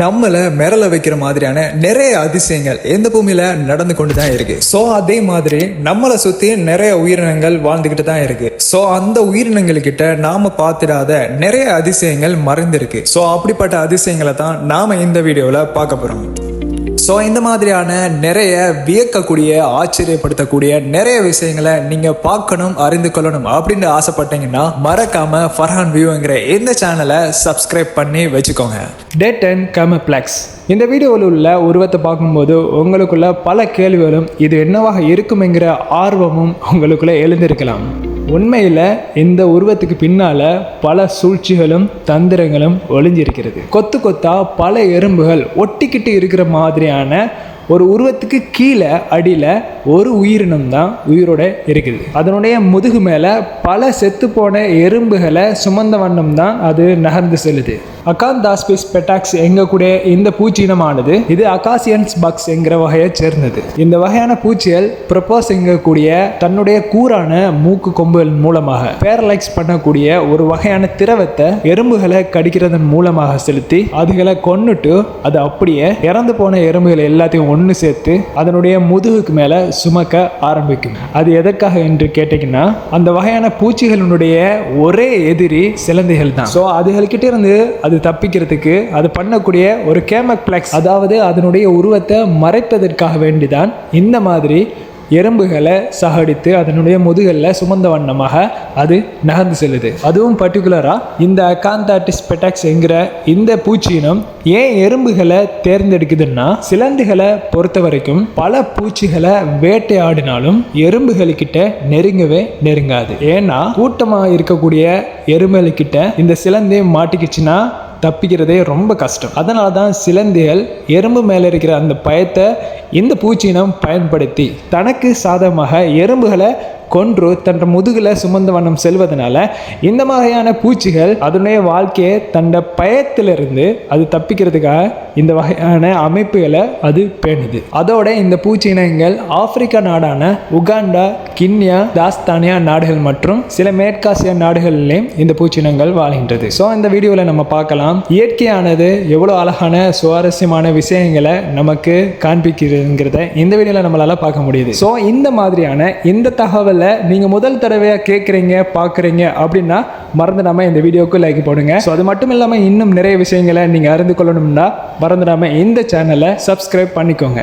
நம்மளை மிரள வைக்கிற மாதிரியான நிறைய அதிசயங்கள் எந்த பூமியில நடந்து கொண்டு தான் இருக்கு. ஸோ அதே மாதிரி நம்மளை சுத்தி நிறைய உயிரினங்கள் வாழ்ந்துகிட்டு தான் இருக்கு. ஸோ அந்த உயிரினங்கள் கிட்ட நாம பார்த்திடாத நிறைய அதிசயங்கள் மறைந்திருக்கு. ஸோ அப்படிப்பட்ட அதிசயங்களை தான் நாம இந்த வீடியோவில் பார்க்க போறோம். ஸோ இந்த மாதிரியான நிறைய வியக்கக்கூடிய ஆச்சரியப்படுத்தக்கூடிய நிறைய விஷயங்களை நீங்க பார்க்கணும் அறிந்து கொள்ளணும் அப்படின்னு ஆசைப்பட்டீங்கன்னா மறக்காம ஃபர்ஹான் வியூங்கிற இந்த சேனலை சப்ஸ்கிரைப் பண்ணி வச்சுக்கோங்க. டேட் அண்ட் கமப்ளெக்ஸ் இந்த வீடியோவில் உள்ள உருவத்தை பார்க்கும்போது உங்களுக்குள்ள பல கேள்விகளும் இது என்னவாக இருக்குமெங்கிற ஆர்வமும் உங்களுக்குள்ள எழுந்திருக்கலாம். உண்மையில் இந்த உருவத்துக்கு பின்னால் பல சூழ்ச்சிகளும் தந்திரங்களும் ஒளிஞ்சிருக்கிறது. கொத்து கொத்தா பல எறும்புகள் ஒட்டிக்கிட்டு இருக்கிற மாதிரியான ஒரு உருவத்துக்கு கீழே அடியில் ஒரு உயிரினம் தான் உயிரோட இருக்குது. அதனுடைய முதுகு மேலே பல செத்துப்போன எறும்புகளை சுமந்த வண்ணம் தான் அது நகர்ந்து செல்லுது. அகாந்தாஸ்பிஸ் பெட்டாக்ஸ் எங்கக்கூடிய இந்த பூச்சினமானது இது அகாசியன்ஸ் பக்ஸ் என்கிற வகையை சேர்ந்தது. இந்த வகையான பூச்சிகள் ப்ரப்போஸ் எங்கக்கூடிய தன்னுடைய கூரான மூக்கு கொம்புகள் மூலமாக பேரலைஸ் பண்ணக்கூடிய ஒரு வகையான திரவத்தை எறும்புகளை கடிக்கிறதன் மூலமாக செலுத்தி அதுகளை கொன்னுட்டு அது அப்படியே இறந்து போன எறும்புகள் எல்லாத்தையும் ஒன்று சேர்த்து அதனுடைய முதுகுக்கு மேலே சுமக்க ஆரம்பிக்கும். அது எதற்காக என்று கேட்டிங்கன்னா அந்த வகையான பூச்சிகளினுடைய ஒரே எதிரி சிலந்தைகள் தான். ஸோ அதுகள்கிட்ட இருந்து அது தப்பிக்கிறதுக்கு அது பண்ணக்கூடிய ஒரு கேமக்பிளெக்ஸ். அதாவது அதனுடைய உருவத்தை மறைப்பதற்காக வேண்டிதான் இந்த மாதிரி எறும்புகளை சகடித்து அதனுடைய முதுகல்ல சுமந்த வண்ணமாக அது நகர்ந்து செல்லுது. அதுவும் பர்டிகுலராக இந்த அகாந்தாட்டிஸ் பெட்டாக்ஸ் என்கிற இந்த பூச்சியினம் ஏன் எறும்புகளை தேர்ந்தெடுக்குதுன்னா சிலந்துகளை பொறுத்த வரைக்கும் பல பூச்சிகளை வேட்டையாடினாலும் எறும்புகளுக்கிட்ட நெருங்கவே நெருங்காது. ஏன்னா கூட்டமாக இருக்கக்கூடிய எறும்புகளுக்கிட்ட இந்த சிலந்தையும் மாட்டிக்கிச்சுன்னா தப்பிக்கிறதே ரொம்ப கஷ்டம். அதனால தான் சிலந்திகள் எறும்பு மேலே இருக்கிற அந்த பயத்தை இந்த பூச்சியினம் பயன்படுத்தி தனக்கு சாதகமாக எறும்புகளை கொன்று தன் முதுகில் சுமந்த வண்ணம் செல்வதனால இந்த மாதிரியான பூச்சிகள் அதனுடைய வாழ்க்கையை தன்னை பயத்திலிருந்து அது தப்பிக்கிறதுக்காக இந்த வகையான அமைப்புகளை அது பேணுது. அதோட இந்த பூச்சி இனங்கள் ஆப்பிரிக்கா நாடான உகாண்டா கின்யா தாஸ்தானியா நாடுகள் மற்றும் சில மேற்காசிய நாடுகளிலேயும் இந்த பூச்சினங்கள் வாழ்கின்றது. ஸோ இந்த வீடியோவில் நம்ம பார்க்கலாம். இயற்கையானது எவ்வளோ அழகான சுவாரஸ்யமான விஷயங்களை நமக்கு காண்பிக்கிறதுங்கிறத இந்த வீடியோவில் நம்மளால் பார்க்க முடியுது. ஸோ இந்த மாதிரியான இந்த தகவல் நீங்கள் முதல் தடவையாக கேட்குறீங்க பார்க்குறீங்க அப்படின்னா மறந்துடாம இந்த வீடியோவுக்கு லைக் போடுங்க. ஸோ அது மட்டும் இல்லாமல் இன்னும் நிறைய விஷயங்களை நீங்கள் அறிந்து கொள்ளணும்னா மறந்துடாம இந்த சேனலை சப்ஸ்கிரைப் பண்ணிக்கோங்க.